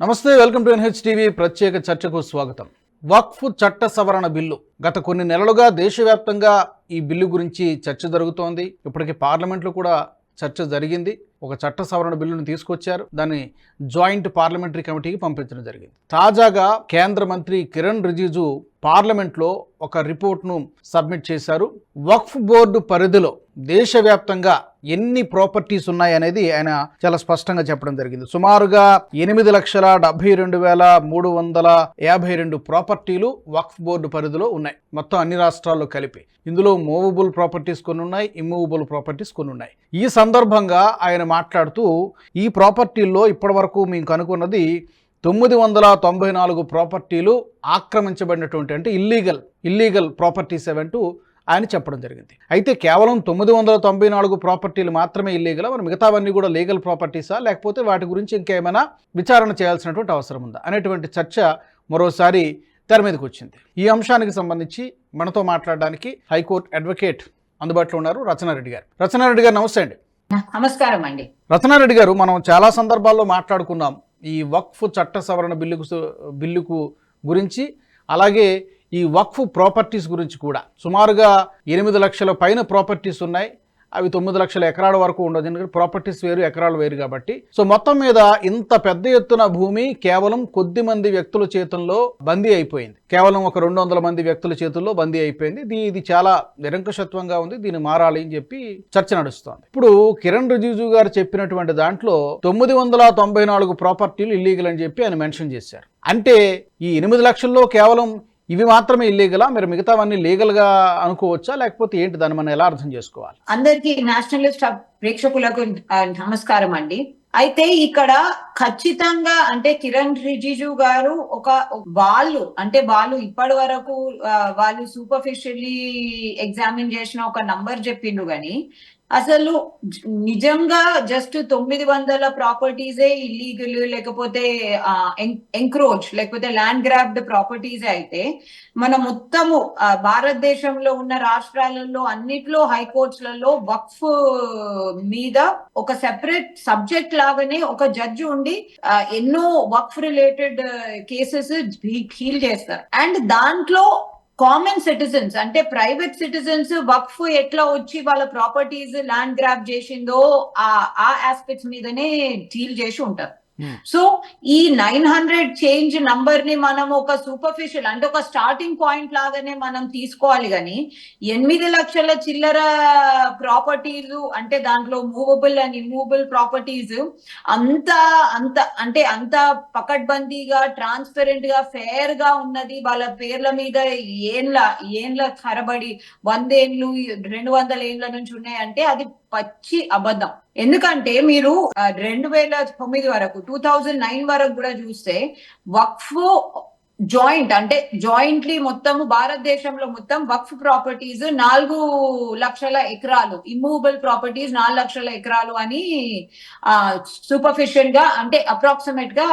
నమస్తే welcome to NH TV ప్రత్యేక చర్చకు స్వాగతం. వక్ఫ్ చట్ట సవరణ బిల్లు. గత కొన్ని నెలలుగా దేశవ్యాప్తంగా ఈ బిల్లు గురించి చర్చ జరుగుతోంది. ఇప్పటికి పార్లమెంట్లో కూడా చర్చ జరిగింది. ఒక చట్ట సవరణ బిల్లును తీసుకొచ్చారు. దాన్ని జాయింట్ పార్లమెంటరీ కమిటీకి పంపించడం జరిగింది. తాజాగా కేంద్ర మంత్రి కిరణ్ రిజిజు పార్లమెంట్లో ఒక రిపోర్ట్ను సబ్మిట్ చేశారు. వక్ఫ్ బోర్డు పరిధిలో దేశవ్యాప్తంగా ఎన్ని ప్రాపర్టీస్ ఉన్నాయనేది ఆయన చాలా స్పష్టంగా చెప్పడం జరిగింది. సుమారుగా ఎనిమిది లక్షల డెబ్బై రెండు వేల మూడు వందల యాభై రెండు ప్రాపర్టీలు వక్ఫ్ బోర్డు పరిధిలో ఉన్నాయి. మొత్తం అన్ని రాష్ట్రాల్లో కలిపి. ఇందులో మూవబుల్ ప్రాపర్టీస్ కొన్ని ఉన్నాయి ఇమ్మూవబుల్ ప్రాపర్టీస్ కొన్ని ఉన్నాయి. ఈ సందర్భంగా ఆయన మాట్లాడుతూ ఈ ప్రాపర్టీల్లో ఇప్పటివరకు మేము కనుక్కున్నది తొమ్మిది వందల తొంభై నాలుగు ప్రాపర్టీలు ఆక్రమించబడినటువంటి అంటే ఇల్లీగల్ ఇల్లీగల్ ప్రాపర్టీస్ ఏవంటూ ఆయన చెప్పడం జరిగింది. అయితే కేవలం తొమ్మిది వందల తొంభై నాలుగు ప్రాపర్టీలు మాత్రమే ఇల్లీగల్ మరి మిగతావన్నీ కూడా లీగల్ ప్రాపర్టీసా లేకపోతే వాటి గురించి ఇంకేమైనా విచారణ చేయాల్సినటువంటి అవసరం ఉందా? అనేటువంటి చర్చ మరోసారి తెర మీదకి వచ్చింది. ఈ అంశానికి సంబంధించి మనతో మాట్లాడడానికి హైకోర్టు అడ్వకేట్ అందుబాటులో ఉన్నారు రచనారెడ్డి గారు. రచనారెడ్డి గారు నమస్తే అండి. నమస్కారం అండి. రచనారెడ్డి గారు మనం చాలా సందర్భాల్లో మాట్లాడుకున్నాం ఈ వక్ఫ్ చట్ట సవరణ బిల్లుకు బిల్లుకు గురించి అలాగే ఈ వక్ఫ్ ప్రాపర్టీస్ గురించి కూడా. సుమారుగా ఎనిమిది లక్షల పైన ప్రాపర్టీస్ ఉన్నాయి. అవి తొమ్మిది లక్షల ఎకరాల వరకు ఉండదు. ఎందుకంటే ప్రాపర్టీస్ వేరు ఎకరాలు వేరు కాబట్టి. సో మొత్తం మీద ఇంత పెద్ద ఎత్తున భూమి కేవలం కొద్ది మంది వ్యక్తుల చేతుల్లో బందీ అయిపోయింది. కేవలం ఒక రెండు వందల మంది వ్యక్తుల చేతుల్లో బందీ అయిపోయింది. ఇది ఇది చాలా నిరంకుశత్వంగా ఉంది. దీన్ని మారాలి అని చెప్పి చర్చ నడుస్తోంది. ఇప్పుడు కిరణ్ రిజిజు గారు చెప్పినటువంటి దాంట్లో తొమ్మిది వందల తొంభై నాలుగు ప్రాపర్టీలు ఇల్లీగల్ అని చెప్పి ఆయన మెన్షన్ చేశారు. అంటే ఈ ఎనిమిది లక్షల్లో కేవలం ఇవి మాత్రమే ఇల్లీగలా మీరు మిగతావన్నీ లీగల్గా అనుకోవచ్చా? లేకపోతే ఏంటి దాన్ని మనం ఎలా అర్థం చేసుకోవాలి? అందరికి నేషనలిస్ట్ ప్రేక్షకులకు నమస్కారం అండి. అయితే ఇక్కడ ఖచ్చితంగా అంటే కిరణ్ రిజిజు గారు ఒక వాళ్ళు అంటే వాళ్ళు ఇప్పటి వరకు వాళ్ళు సూపర్ఫిషియలీ ఎగ్జామిన్ చేసిన ఒక నంబర్ చెప్పిండు గాని అసలు నిజంగా జస్ట్ తొమ్మిది వందల ప్రాపర్టీసే ఇల్లీగల్ లేకపోతే ఎంక్రోచ్ లేకపోతే ల్యాండ్ గ్రాబ్డ్ ప్రాపర్టీస్ అయితే మన మొత్తము భారతదేశంలో ఉన్న రాష్ట్రాలలో అన్నిట్లో హైకోర్ట్స్లలో వక్ఫ్ మీద ఒక సెపరేట్ సబ్జెక్ట్ లాగానే ఒక జడ్జి ఉండి ఎన్నో వక్ఫ్ రిలేటెడ్ కేసెస్ హీల్ చేస్తారు. అండ్ దాంట్లో కామన్ సిటిజన్స్ అంటే ప్రైవేట్ సిటిజన్స్ వక్ఫ్ ఎట్లా వచ్చి వాళ్ళ ప్రాపర్టీస్ ల్యాండ్ గ్రాప్ చేసిందో ఆ ఆ ఆస్పెక్ట్స్ మీదనే డీల్ చేసి ఉంటారు. Hmm. సో ఈ నైన్ హండ్రెడ్ చేంజ్ నంబర్ని మనం ఒక సూపర్ఫిషియల్ అంటే ఒక స్టార్టింగ్ పాయింట్ లాగానే మనం తీసుకోవాలి కానీ ఎనిమిది లక్షల చిల్లర ప్రాపర్టీస్ అంటే దాంట్లో మూవబుల్ అండ్ ఇమూవబుల్ ప్రాపర్టీస్ అంత అంత అంటే అంత పకడ్బందీగా ట్రాన్స్పరెంట్గా ఫేర్గా ఉన్నది వాళ్ళ పేర్ల మీద ఏండ్ల ఏండ్ల తరబడి వందేండ్లు రెండు వందల ఏండ్ల నుంచి ఉన్నాయంటే అది పచ్చి అబద్ధం. ఎందుకంటే మీరు రెండు వేల తొమ్మిది వరకు టూ థౌజండ్ నైన్ వరకు కూడా చూస్తే వక్ఫ్ జాయింట్ అంటే జాయింట్లీ మొత్తం భారతదేశంలో మొత్తం వక్ఫ్ ప్రాపర్టీస్ నాలుగు లక్షల ఎకరాలు ఇమ్మూవబుల్ ప్రాపర్టీస్ నాలుగు లక్షల ఎకరాలు అని సూపర్ఫిషియల్గా అంటే అప్రాక్సిమేట్గా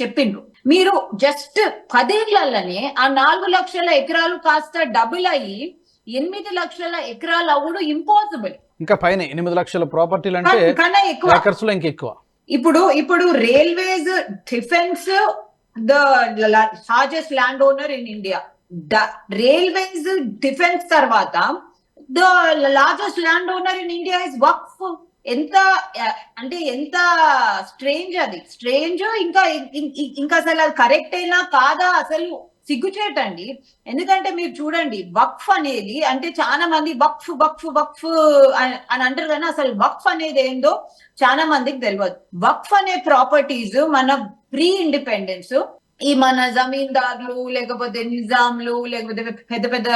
చెప్పిండ్రు. మీరు జస్ట్ పదేళ్ళలోనే ఆ నాలుగు లక్షల ఎకరాలు కాస్త డబుల్ అయ్యి ఎనిమిది లక్షల ఎకరాలు అవ్వడు ఇంపాసిబుల్ ఇంకా పైన ఎనిమిది లక్షల ప్రాపర్టీలు అంటే కన్నా ఎక్కువ. ఇప్పుడు ఇప్పుడు railways defence the largest land owner in India railways defence తర్వాత the largest land owner in India is Waqf ఎంత అంటే ఎంత స్ట్రేంజ్ అది. స్ట్రేంజ్ ఇంకా ఇంకా అసలు అది కరెక్ట్ అయినా కాదా అసలు? సిగ్గుచేటండి ఎందుకంటే మీరు చూడండి వక్ఫ్ అనేది అంటే చాలా మంది వక్ఫ్ వక్ఫ్ వక్ఫ్ అని అంటారు కానీ అసలు వక్ఫ్ అనేది ఏందో చాలా మందికి తెలియదు వక్ఫ్ అనే ప్రాపర్టీస్ మన ప్రీ ఇండిపెండెన్స్ ఈ మన జమీందారులు లేకపోతే నిజాంలు లేకపోతే పెద్ద పెద్ద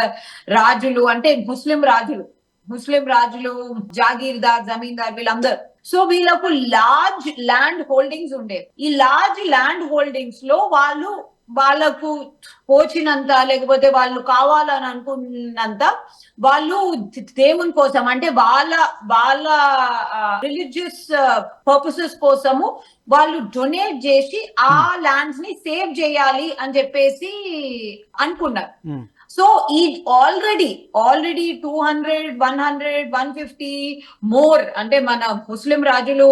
రాజులు అంటే ముస్లిం రాజులు ముస్లిం రాజులు జాగీర్దార్ జమీందార్ వీళ్ళందరూ. సో వీళ్ళకు లార్జ్ ల్యాండ్ హోల్డింగ్స్ ఉండే. ఈ లార్జ్ ల్యాండ్ హోల్డింగ్స్లో వాళ్ళు వాళ్ళకు పోచినంత లేకపోతే వాళ్ళు కావాలని అనుకున్నంత వాళ్ళు దేవుని కోసం అంటే వాళ్ళ వాళ్ళ రిలీజియస్ పర్పసెస్ కోసము వాళ్ళు డొనేట్ చేసి ఆ ల్యాండ్స్ని సేవ్ చేయాలి అని చెప్పేసి అనుకున్నారు. ఉమ్. సో ఈ already already two hundred one hundred one fifty more అంటే మన ముస్లిం రాజులు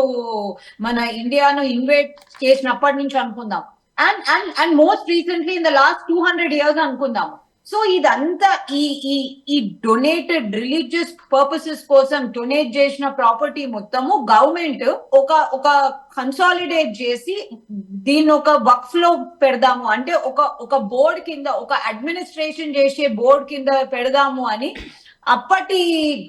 మన ఇండియాను ఇన్వేట్ చేసినప్పటి నుంచి అనుకుందాం. And and and most recently in the last two hundred years అనుకుందాము సో ఇదంతా ఈ ఈ ఈ డొనేటెడ్ రిలీజియస్ పర్పసెస్ కోసం డొనేట్ చేసిన ప్రాపర్టీ మొత్తము గవర్నమెంట్ ఒక ఒక కన్సాలిడేట్ చేసి దీన్ని ఒక వక్ఫ్లో పెడదాము. అంటే ఒక ఒక బోర్డ్ కింద ఒక అడ్మినిస్ట్రేషన్ చేసే బోర్డ్ కింద పెడదాము అని అప్పటి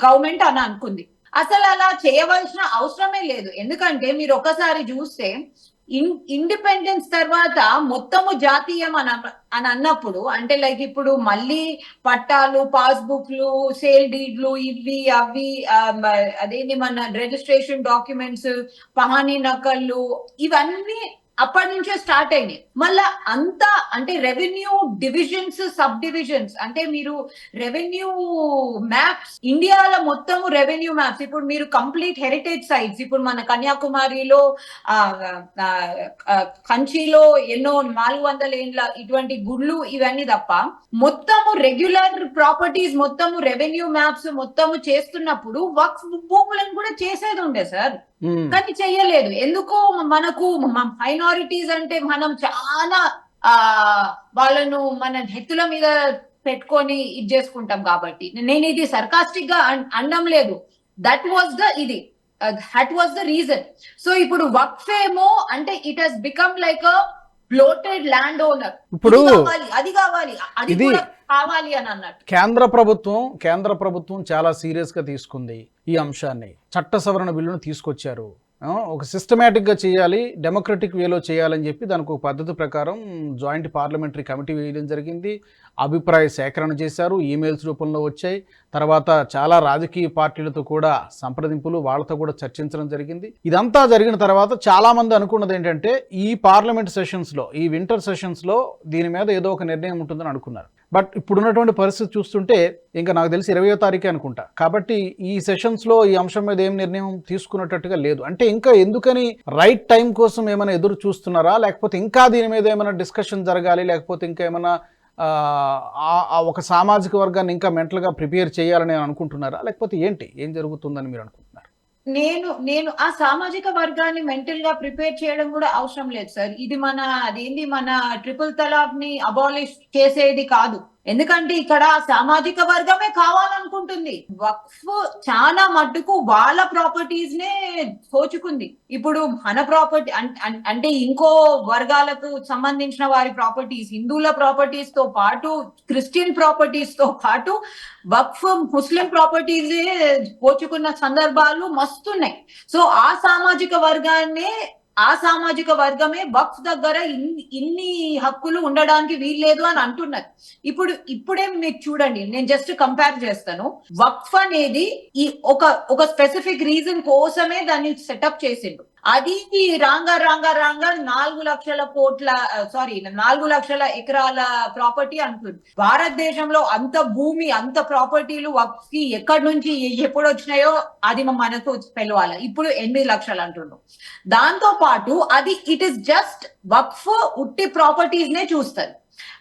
గవర్నమెంట్ అని అనుకుంది. అసలు అలా చేయవలసిన అవసరమే లేదు. ఎందుకంటే మీరు ఒకసారి చూస్తే ఇండిపెండెన్స్ తర్వాత మొత్తము జాతీయం అని అని అన్నప్పుడు అంటే లైక్ ఇప్పుడు మళ్ళీ పట్టాలు పాస్బుక్లు సేల్ డీడ్లు ఇవి అవి అదేంటి మన రిజిస్ట్రేషన్ డాక్యుమెంట్స్ పహానీ నకళ్ళు ఇవన్నీ అప్పటి నుంచే స్టార్ట్ అయినాయి. మళ్ళా అంతా అంటే రెవెన్యూ డివిజన్స్ సబ్ డివిజన్స్ అంటే మీరు రెవెన్యూ మ్యాప్స్ ఇండియాలో మొత్తము రెవెన్యూ మ్యాప్స్ ఇప్పుడు మీరు కంప్లీట్ హెరిటేజ్ సైట్స్ ఇప్పుడు మన కన్యాకుమారిలో కంచిలో ఎన్నో నాలుగు వందల ఏండ్ల ఇటువంటి గుళ్ళు ఇవన్నీ తప్ప మొత్తము రెగ్యులర్ ప్రాపర్టీస్ మొత్తము రెవెన్యూ మ్యాప్స్ మొత్తము చేస్తున్నప్పుడు వక్ఫ్ భూములను కూడా చేసేది ఉండే సార్. కానీ చెయ్యలేదు ఎందుకు మనకు మైనారిటీస్ అంటే మనం చాలా ఆ వాళ్ళను మన హెత్తుల మీద పెట్టుకొని ఇది చేసుకుంటాం కాబట్టి. నేను ఇది సర్కాస్టిక్గా అన్- అనడం లేదు. దట్ వాజ్ ద ఇది. That was the reason so ఇప్పుడు వక్ఫ్ ఏమో అంటే it has become like bloated land owner ఇప్పుడు కావాలి అది కావాలి అది కావాలి అని అన్నట్టు. కేంద్ర ప్రభుత్వం కేంద్ర ప్రభుత్వం చాలా సీరియస్గా తీసుకుంది. ఈ అంశాన్ని చట్ట సవరణ బిల్లును తీసుకొచ్చారు. ఒక సిస్టమేటిక్గా చేయాలి డెమోక్రటిక్ వేలో చేయాలని చెప్పి దానికి ఒక పద్ధతి ప్రకారం జాయింట్ పార్లమెంటరీ కమిటీ వేయడం జరిగింది. అభిప్రాయ సేకరణ చేశారు ఈమెయిల్స్ రూపంలో వచ్చాయి. తర్వాత చాలా రాజకీయ పార్టీలతో కూడా సంప్రదింపులు వాళ్ళతో కూడా చర్చించడం జరిగింది. ఇదంతా జరిగిన తర్వాత చాలామంది అనుకున్నది ఏంటంటే ఈ పార్లమెంట్ సెషన్స్లో ఈ వింటర్ సెషన్స్లో దీని మీద ఏదో ఒక నిర్ణయం ఉంటుందని అనుకున్నారు. బట్ ఇప్పుడున్నటువంటి పరిస్థితి చూస్తుంటే ఇంకా నాకు తెలిసి ఇరవయో తారీఖే అనుకుంటా. కాబట్టి ఈ సెషన్స్లో ఈ అంశం మీద ఏం నిర్ణయం తీసుకున్నట్టుగా లేదు. అంటే ఇంకా ఎందుకని రైట్ టైం కోసం ఏమైనా ఎదురు చూస్తున్నారా? లేకపోతే ఇంకా దీని మీద ఏమైనా డిస్కషన్ జరగాలి? లేకపోతే ఇంకా ఏమైనా ఆ, ఒక సామాజిక వర్గాన్ని ఇంకా మెంటల్గా ప్రిపేర్ చేయాలని అనుకుంటున్నారా? లేకపోతే ఏంటి? ఏం జరుగుతుందని మీరు అనుకుంటున్నారు? నేను నేను ఆ సామాజిక వర్గాన్ని మెంటల్గా ప్రిపేర్ చేయడం కూడా అవసరం లేదు సార్. ఇది మన అదేంది మన ట్రిపుల్ తలాక్ని అబాలిష్ చేసేది కాదు. ఎందుకంటే ఇక్కడ సామాజిక వర్గమే కావాలనుకుంటుంది. వక్ఫ్ చాలా మట్టుకు వాళ్ళ ప్రాపర్టీస్ నే సోచుకుంది ఇప్పుడు మన ప్రాపర్టీ అంటే ఇంకో వర్గాలకు సంబంధించిన వారి ప్రాపర్టీస్ హిందువుల ప్రాపర్టీస్తో పాటు క్రిస్టియన్ ప్రాపర్టీస్తో పాటు వక్ఫ్ ముస్లిం ప్రాపర్టీస్ పోచుకున్న సందర్భాలు మస్తున్నాయి. సో ఆ సామాజిక వర్గాన్నే ఆ సామాజిక వర్గమే వక్ఫ్ దగ్గర ఇన్ని హక్కులు ఉండడానికి వీల్లేదు అని అంటున్నది. ఇప్పుడు ఇప్పుడే మీరు చూడండి నేను జస్ట్ కంపేర్ చేస్తాను. వక్ఫ్ అనేది ఈ ఒక ఒక స్పెసిఫిక్ రీజన్ కోసమే దాన్ని సెటప్ చేసిండు. అది రాంగా రాంగా రాంగా నాలుగు లక్షల కోట్ల సారీ నాలుగు లక్షల ఎకరాల ప్రాపర్టీ అంటుంది భారతదేశంలో అంత భూమి అంత ప్రాపర్టీలు కి ఎక్కడి నుంచి ఎప్పుడు వచ్చినాయో అది మనకు తెలవాలి. ఇప్పుడు ఎనిమిది లక్షలు అంటుండ్రు దాంతో పాటు అది ఇట్ ఇస్ జస్ట్ వక్ఫ్ ఉట్టి ప్రాపర్టీస్ నే చూస్తారు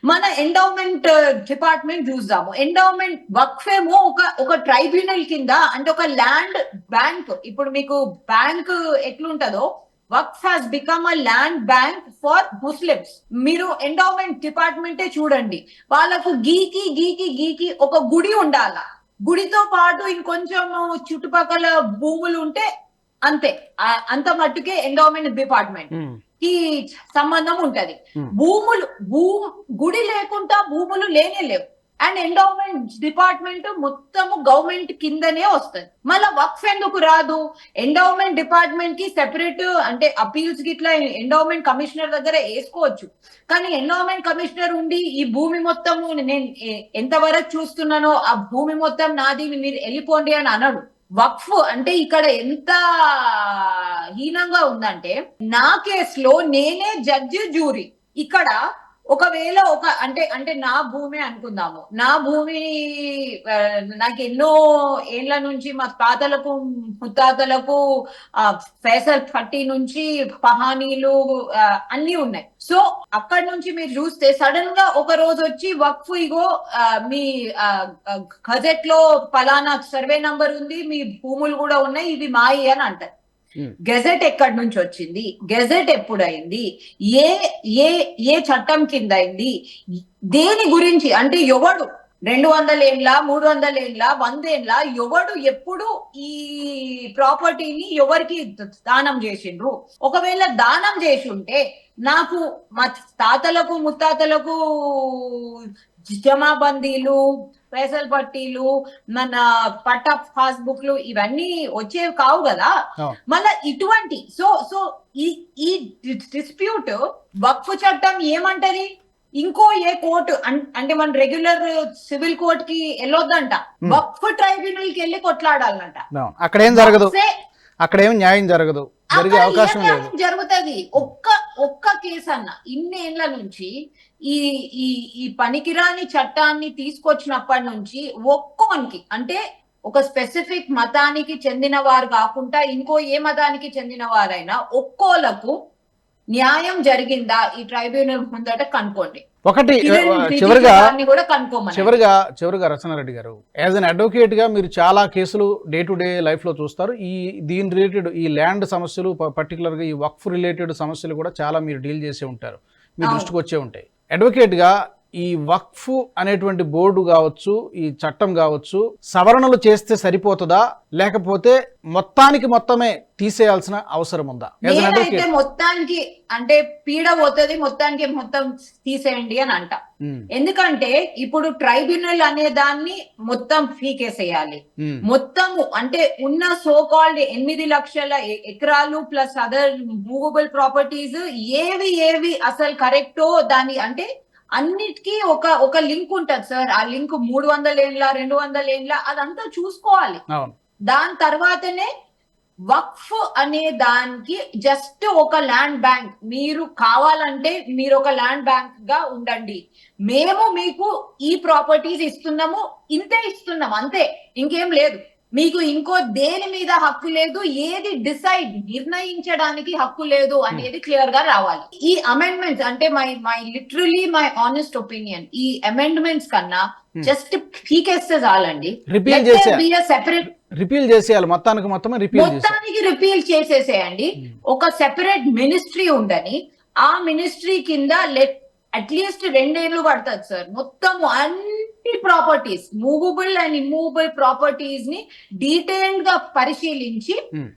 మన ఎండోమెంట్ డిపార్ట్మెంట్ చూద్దాము. ఎండోమెంట్ వక్ఫ్ ఏమో ఒక ఒక ట్రైబ్యునల్ కింద అంటే ఒక ల్యాండ్ బ్యాంక్. ఇప్పుడు మీకు bank ఎట్లుంటదో Waqf has become a land bank for Muslims మీరు ఎండోమెంట్ డిపార్ట్మెంటే చూడండి. వాళ్ళకు గీకి గీకి గీకి ఒక గుడి ఉండాల? గుడితో పాటు ఇంకొంచెం చుట్టుపక్కల భూములు ఉంటే అంతే. అంత మట్టుకే ఎండోమెంట్ డిపార్ట్మెంట్కి సంబంధం ఉంటది. Hmm. భూములు భూ గుడి లేకుండా భూములు లేనే లేవు. అండ్ ఎండోమెంట్ డిపార్ట్మెంట్ మొత్తము గవర్నమెంట్ కిందనే వస్తుంది. మళ్ళీ వక్ఫ్ ఎందుకు రాదు? ఎండోమెంట్ డిపార్ట్మెంట్కి సెపరేట్ అంటే అపీల్స్ గిట్లా ఎండోమెంట్ కమిషనర్ దగ్గర వేసుకోవచ్చు. కానీ ఎండోమెంట్ కమిషనర్ ఉండి ఈ భూమి మొత్తము నేను ఎంతవరకు చూస్తున్నానో ఆ భూమి మొత్తం నాది మీరు వెళ్ళిపోండి అని అనడు. వక్ఫ్ అంటే ఇక్కడ ఎంత హీనంగా ఉందంటే నా కేసులో నేనే జడ్జి జ్యూరీ ఇక్కడ ఒకవేళ ఒక అంటే అంటే నా భూమి అనుకుందాము. నా భూమి నాకు ఎన్నో ఏళ్ళ నుంచి మా తాతలకు ముత్తాతలకు ఆ ఫేసల్ పట్టి నుంచి పహానీలు అన్ని ఉన్నాయి. సో అక్కడ నుంచి మీరు చూస్తే సడన్గా ఒక రోజు వచ్చి వక్ఫ్ ఇగో మీ గజెట్లో పలానా సర్వే నంబర్ ఉంది మీ భూములు కూడా ఉన్నాయి ఇవి మాయి అని అంటారు. Hmm. గెజెట్ ఎక్కడి నుంచి వచ్చింది? గెజెట్ ఎప్పుడైంది? ఏ ఏ ఏ చట్టం కింద అయింది దేని గురించి? అంటే ఎవడు? రెండు వందల ఏండ్ల మూడు వందల ఏండ్ల వందేండ్ల ఎవడు ఎప్పుడు ఈ ప్రాపర్టీని ఎవరికి దానం చేసిండ్రు? ఒకవేళ దానం చేసి ఉంటే నాకు మా తాతలకు ముత్తాతలకు జమాబందీలు పేసల్ పట్టీలు మన పట్ట పాస్బుక్లు ఇవన్నీ వచ్చేవి కావు కదా. మళ్ళా ఇటువంటి సో సో ఈ ఈ డిస్ప్యూట్ వక్ఫ్ చట్టం ఏమంటది ఇంకో ఏ కోర్టు అంటే మన రెగ్యులర్ సివిల్ కోర్ట్కి వెళ్ళొద్దంట. వక్ఫ్ ట్రైబ్యునల్కి వెళ్ళి కొట్లాడాలంట. అక్కడ ఏం జరగదు అక్కడ ఏం న్యాయం జరగదు జరిగే అవకాశం లేదు. జరుగుతుంది. ఒక్క ఒక్క కేసు అన్న ఇన్నేళ్ళ నుంచి ఈ ఈ ఈ పనికిరాని చట్టాన్ని తీసుకొచ్చినప్పటి నుంచి ఒక్కోనికి అంటే ఒక స్పెసిఫిక్ మతానికి చెందిన వారు కాకుండా ఇంకో ఏ మతానికి చెందిన వారైనా ఒక్కోలకు న్యాయం జరిగిందా ఈ ట్రైబ్యునల్ ముందట కనుక్కోండి. ఒకటి చివరిగా చివరిగా చివరిగా రచనారెడ్డి గారు యాజ్ అన్ అడ్వకేట్గా మీరు చాలా కేసులు డే టు డే లైఫ్లో చూస్తారు. ఈ దీని రిలేటెడ్ ఈ ల్యాండ్ సమస్యలు పర్టికులర్గా ఈ వక్ఫ్ రిలేటెడ్ సమస్యలు కూడా చాలా మీరు డీల్ చేసే ఉంటారు. మీ. దృష్టికి వచ్చే ఉంటాయి. అడ్వకేట్గా ఈ వక్ఫ్ అనేటువంటి బోర్డు కావచ్చు ఈ చట్టం కావచ్చు సవరణలు చేస్తే సరిపోతుందా? లేకపోతే మొత్తానికి మొత్తమే తీసేయాల్సిన అవసరం ఉందా? మొత్తానికి అంటే పీడ పోతుంది మొత్తానికి మొత్తం తీసేయండి అని అంట. ఎందుకంటే ఇప్పుడు ట్రైబ్యునల్ అనే దాన్ని మొత్తం ఫీకేసేయాలి మొత్తము అంటే ఉన్న సో కాల్డ్ ఎనిమిది లక్షల ఎకరాలు ప్లస్ అదర్ మూవబుల్ ప్రాపర్టీస్ ఏవి ఏవి అసలు కరెక్టో దాని అంటే అన్నిటికీ ఒక ఒక లింక్ ఉంటది సార్. ఆ లింక్ మూడు వందల ఏండ్ల రెండు వందల ఏండ్ల అదంతా చూసుకోవాలి. దాని తర్వాతనే వక్ఫ్ అనే దానికి జస్ట్ ఒక ల్యాండ్ బ్యాంక్ మీరు కావాలంటే మీరు ఒక ల్యాండ్ బ్యాంక్గా ఉండండి. మేము మీకు ఈ ప్రాపర్టీస్ ఇస్తున్నాము ఇంతే ఇస్తున్నాం అంతే. ఇంకేం లేదు. మీకు ఇంకో దేని మీద హక్కు లేదు ఏది డిసైడ్ నిర్ణయించడానికి హక్కు లేదు అనేది క్లియర్గా రావాలి. ఈ అమెండ్మెంట్స్ అంటే my my literally my honest opinion. ఈ అమెండ్మెంట్స్ కన్నా Hmm. జస్ట్ పీకేస్తే చాలండి. సెపరేట్ రిపీల్ చేసేయాలి. మొత్తానికి మొత్తమే రిపీల్ మొత్తానికి రిపీల్ చేసేసేయండి. Hmm. ఒక సెపరేట్ మినిస్ట్రీ ఉందని ఆ మినిస్ట్రీ కింద లెట్ అట్లీస్ట్ రెండేళ్ళు పడుతుంది సార్ మొత్తం అన్ని ప్రాపర్టీస్ మూవబుల్ అండ్ ఇమ్మూవబుల్ ప్రాపర్టీస్ని డీటెయిల్డ్గా పరిశీలించి Hmm.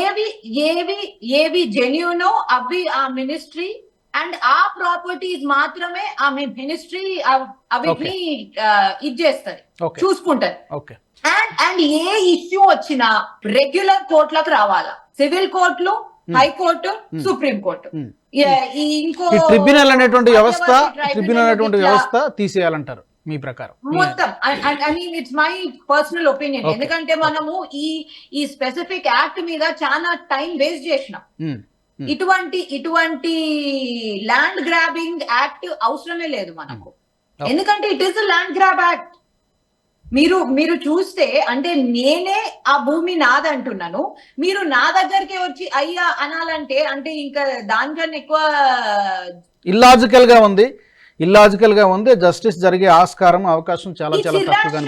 ఏవి ఏవి ఏవి జెన్యునో అవి ఆ మినిస్ట్రీ అండ్ ఆ ప్రాపర్టీస్ మాత్రమే ఆ మినిస్ట్రీ అవిటిని ఇది చేస్తుంది. చూసుకుంటది. అండ్ అండ్ ఏ ఇష్యూ వచ్చినా రెగ్యులర్ కోర్టులకు రావాలా. సివిల్ కోర్టులు. High court. సుప్రీం కోర్టు ఇంకో ట్రిబ్యునల్ అనేటువంటి వ్యవస్థ ట్రిబ్యునల్ అనేటువంటి వ్యవస్థ తీసేయాలంటారు. మీ ప్రకారం. మొత్తం. I mean it's my personal opinion. ఎందుకంటే మనము ఈ ఈ స్పెసిఫిక్ యాక్ట్ మీద చాలా టైం వేస్ట్ చేసినాం. ఉమ్, Hmm. ఇటువంటి ఇటువంటి ల్యాండ్ గ్రాబింగ్ యాక్ట్ అవసరమే లేదు మనకు. Okay. ఎందుకంటే it is land grab act మీరు మీరు చూస్తే అంటే నేనే ఆ భూమి నాదంటున్నాను. మీరు నా దగ్గరికి వచ్చి అయ్యా అనాలంటే అంటే ఇంకా దానికన్నా ఎక్కువ ఇల్లాజికల్గా ఉంది. ఇల్లాజికల్గా ఉంది. జస్టిస్ జరిగే ఆస్కారం అవకాశం చాలా చాలా తక్కువగా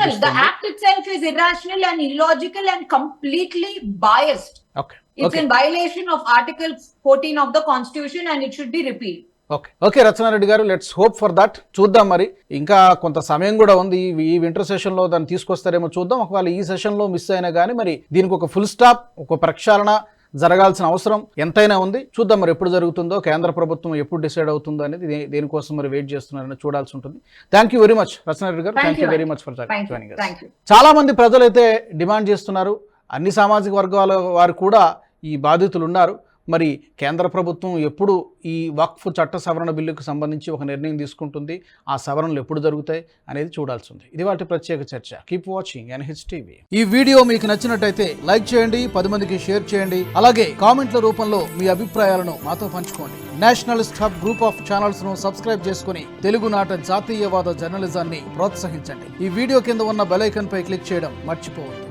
ఓకే ఓకే రచనారెడ్డి గారు లెట్స్ హోప్ ఫర్ దట్ చూద్దాం మరి. ఇంకా కొంత సమయం కూడా ఉంది. ఈ- వింటర్ సెషన్లో దాన్ని తీసుకొస్తారేమో చూద్దాం. ఒకవేళ ఈ సెషన్లో మిస్ అయినా కానీ మరి దీనికి ఒక ఫుల్ స్టాప్ ఒక ప్రక్షాళన జరగాల్సిన అవసరం ఎంతైనా ఉంది. చూద్దాం మరి ఎప్పుడు జరుగుతుందో కేంద్ర ప్రభుత్వం ఎప్పుడు డిసైడ్ అవుతుందో అనేది దేనికోసం మరి వెయిట్ చేస్తున్నారని చూడాల్సి ఉంటుంది. Thank you very much Rachana Reddy garu. Thank you very much for joining చాలా మంది ప్రజలైతే డిమాండ్ చేస్తున్నారు. అన్ని సామాజిక వర్గాల వారు కూడా ఈ బాధితులు ఉన్నారు మరి కేంద్ర ప్రభుత్వం ఎప్పుడు ఈ వక్ఫ్ చట్ట సవరణ బిల్లుకు సంబంధించి ఒక నిర్ణయం తీసుకుంటుంది? ఆ సవరణలు ఎప్పుడు జరుగుతాయి అనేది చూడాల్సి ఉంది. ఇది వాటి ప్రత్యేక చర్చ. కీప్ వాచింగ్ ఎన్హెచ్ టీవీ ఈ వీడియో మీకు నచ్చినట్టయితే లైక్ చేయండి పది మందికి షేర్ చేయండి అలాగే కామెంట్ల రూపంలో మీ అభిప్రాయాలను మాతో పంచుకోండి. నేషనలిస్ట్ హబ్ గ్రూప్ ఆఫ్ ఛానల్స్ను సబ్స్క్రైబ్ చేసుకుని తెలుగునాట జాతీయవాద జర్నలిజాన్ని ప్రోత్సహించండి. ఈ వీడియో కింద ఉన్న బెల్ పై క్లిక్ చేయడం మర్చిపోవద్దు.